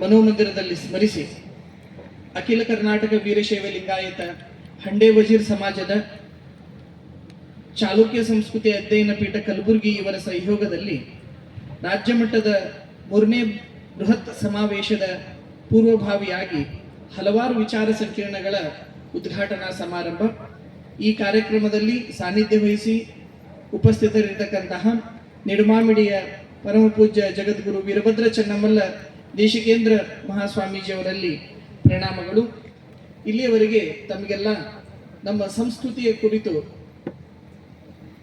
ಮನೋಮಂದಿರದಲ್ಲಿ ಸ್ಮರಿಸಿ. ಅಖಿಲ ಕರ್ನಾಟಕ ವೀರಶೈವ ಲಿಂಗಾಯತ ಹಂಡೆ ವಜೀರ್ ಸಮಾಜದ ಚಾಲುಕ್ಯ ಸಂಸ್ಕೃತಿ ಅಧ್ಯಯನ ಪೀಠ ಕಲಬುರಗಿ ಇವರ ಸಹಯೋಗದಲ್ಲಿ ರಾಜ್ಯ ಮಟ್ಟದ ಮೂರನೇ ಬೃಹತ್ ಸಮಾವೇಶದ ಪೂರ್ವಭಾವಿಯಾಗಿ ಹಲವಾರು ವಿಚಾರ ಸಂಕಿರಣಗಳ ಉದ್ಘಾಟನಾ ಸಮಾರಂಭ. ಈ ಕಾರ್ಯಕ್ರಮದಲ್ಲಿ ಸಾನ್ನಿಧ್ಯ ವಹಿಸಿ ಉಪಸ್ಥಿತರಿರತಕ್ಕಂತಹ ನಿಡುಮಾಮಿಡಿಯ ಪರಮ ಪೂಜ್ಯ ಜಗದ್ಗುರು ವೀರಭದ್ರ ಚನ್ನಮಲ್ಲ ದೇಶಿಕೇಂದ್ರ ಮಹಾಸ್ವಾಮೀಜಿಯವರಲ್ಲಿ ಪ್ರಣಾಮಗಳು. ಇಲ್ಲಿಯವರೆಗೆ ತಮಗೆಲ್ಲ ನಮ್ಮ ಸಂಸ್ಕೃತಿಯ ಕುರಿತು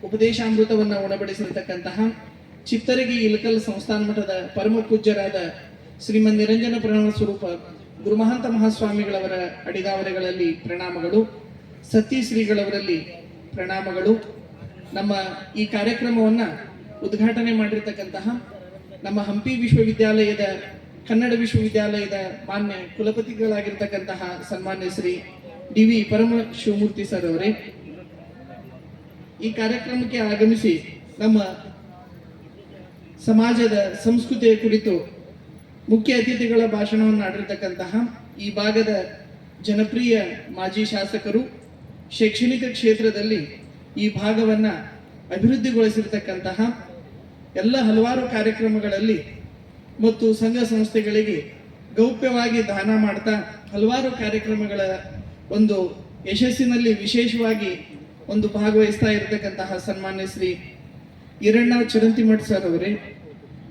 ಉಪದೇಶಾಮೃತವನ್ನು ಉಣಬಡಿಸಿರತಕ್ಕಂತಹ ಚಿತ್ತರಗಿ ಇಲಕಲ್ ಸಂಸ್ಥಾನ ಮಠದ ಪರಮ ಪೂಜ್ಯರಾದ ಶ್ರೀಮನ್ ನಿರಂಜನ ಪ್ರಣಾಮ ಸ್ವರೂಪ ಗುರುಮಹಾಂತ ಮಹಾಸ್ವಾಮಿಗಳವರ ಅಡಿದಾವರೆಗಳಲ್ಲಿ ಪ್ರಣಾಮಗಳು. ಸತ್ಯ ಶ್ರೀಗಳವರಲ್ಲಿ ಪ್ರಣಾಮಗಳು. ನಮ್ಮ ಈ ಕಾರ್ಯಕ್ರಮವನ್ನ ಉದ್ಘಾಟನೆ ಮಾಡಿರ್ತಕ್ಕಂತಹ ನಮ್ಮ ಹಂಪಿ ವಿಶ್ವವಿದ್ಯಾಲಯದ ಕನ್ನಡ ವಿಶ್ವವಿದ್ಯಾಲಯದ ಮಾನ್ಯ ಕುಲಪತಿಗಳಾಗಿರ್ತಕ್ಕಂತಹ ಸನ್ಮಾನ್ಯ ಶ್ರೀ ಡಿ ವಿ ಪರಮ ಶಿವಮೂರ್ತಿ ಸರ್ ಅವರೇ, ಈ ಕಾರ್ಯಕ್ರಮಕ್ಕೆ ಆಗಮಿಸಿ ನಮ್ಮ ಸಮಾಜದ ಸಂಸ್ಕೃತಿಯ ಕುರಿತು ಮುಖ್ಯ ಅತಿಥಿಗಳ ಭಾಷಣವನ್ನು ಆಡಿರ್ತಕ್ಕಂತಹ ಈ ಭಾಗದ ಜನಪ್ರಿಯ ಮಾಜಿ ಶಾಸಕರು ಶೈಕ್ಷಣಿಕ ಕ್ಷೇತ್ರದಲ್ಲಿ ಈ ಭಾಗವನ್ನ ಅಭಿವೃದ್ಧಿಗೊಳಿಸಿರ್ತಕ್ಕಂತಹ ಎಲ್ಲ ಹಲವಾರು ಕಾರ್ಯಕ್ರಮಗಳಲ್ಲಿ ಮತ್ತು ಸಂಘ ಸಂಸ್ಥೆಗಳಿಗೆ ಗೌಪ್ಯವಾಗಿ ದಾನ ಮಾಡ್ತಾ ಹಲವಾರು ಕಾರ್ಯಕ್ರಮಗಳ ಒಂದು ಯಶಸ್ಸಿನಲ್ಲಿ ವಿಶೇಷವಾಗಿ ಒಂದು ಭಾಗವಹಿಸ್ತಾ ಇರತಕ್ಕಂತಹ ಸನ್ಮಾನ್ಯ ಶ್ರೀ ಈರಣ್ಣ ಚರಂತಿಮಠ್ ಸರ್ ಅವರೇ.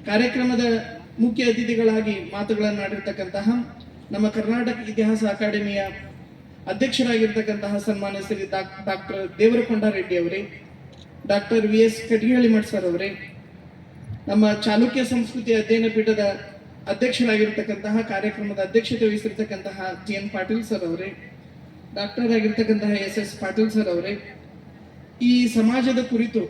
ಕಾರ್ಯಕ್ರಮದ ಮುಖ್ಯ ಅತಿಥಿಗಳಾಗಿ ಮಾತುಗಳನ್ನಾಡಿರ್ತಕ್ಕಂತಹ ನಮ್ಮ ಕರ್ನಾಟಕ ಇತಿಹಾಸ ಅಕಾಡೆಮಿಯ ಅಧ್ಯಕ್ಷರಾಗಿರ್ತಕ್ಕಂತಹ ಸನ್ಮಾನ್ಯ ಶ್ರೀ ಡಾಕ್ಟರ್ ದೇವರಕೊಂಡ ರೆಡ್ಡಿ ಅವರೇ, doctor V S Katihalli Math sir ಅವರೇ ನಮ್ಮ ಚಾಲುಕ್ಯ ಸಂಸ್ಕೃತಿ ಅಧ್ಯಯನ ಪೀಠದ ಅಧ್ಯಕ್ಷರಾಗಿರ್ತಕ್ಕಂತಹ, ಕಾರ್ಯಕ್ರಮದ ಅಧ್ಯಕ್ಷತೆ ವಹಿಸಿರ್ತಕ್ಕಂತಹ ಟಿ ಎನ್ ಪಾಟೀಲ್ ಸರ್ ಅವರೇ, ಡಾಕ್ಟರ್ ಆಗಿರ್ತಕ್ಕಂತಹ ಎಸ್ ಎಸ್ ಪಾಟೀಲ್ ಸರ್ ಅವರೇ, ಈ ಸಮಾಜದ ಕುರಿತು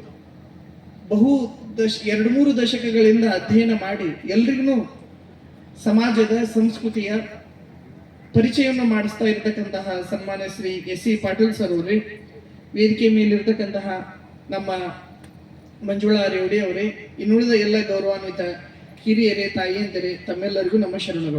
ಬಹು ದಶ, ಎರಡು ಮೂರು ದಶಕಗಳಿಂದ ಅಧ್ಯಯನ ಮಾಡಿ ಎಲ್ರಿಗೂ ಸಮಾಜದ, ಸಂಸ್ಕೃತಿಯ ಪರಿಚಯವನ್ನು ಮಾಡಿಸ್ತಾ ಇರತಕ್ಕಂತಹ ಸನ್ಮಾನ್ಯ Shri S C Patil sir ಅವರೇ, ವೇದಿಕೆ ಮೇಲಿರ್ತಕ್ಕಂತಹ ನಮ್ಮ ಮಂಜುಳಾ ರೇವಡಿ ಅವರೇ ಇನ್ನುಳಿದ ಎಲ್ಲ ಗೌರವಾನ್ವಿತ ಹಿರಿಯರೇ ತಾಯಿಯಂದರೆ ತಮ್ಮೆಲ್ಲರಿಗೂ ನಮ್ಮ ಶರಣಗಳು.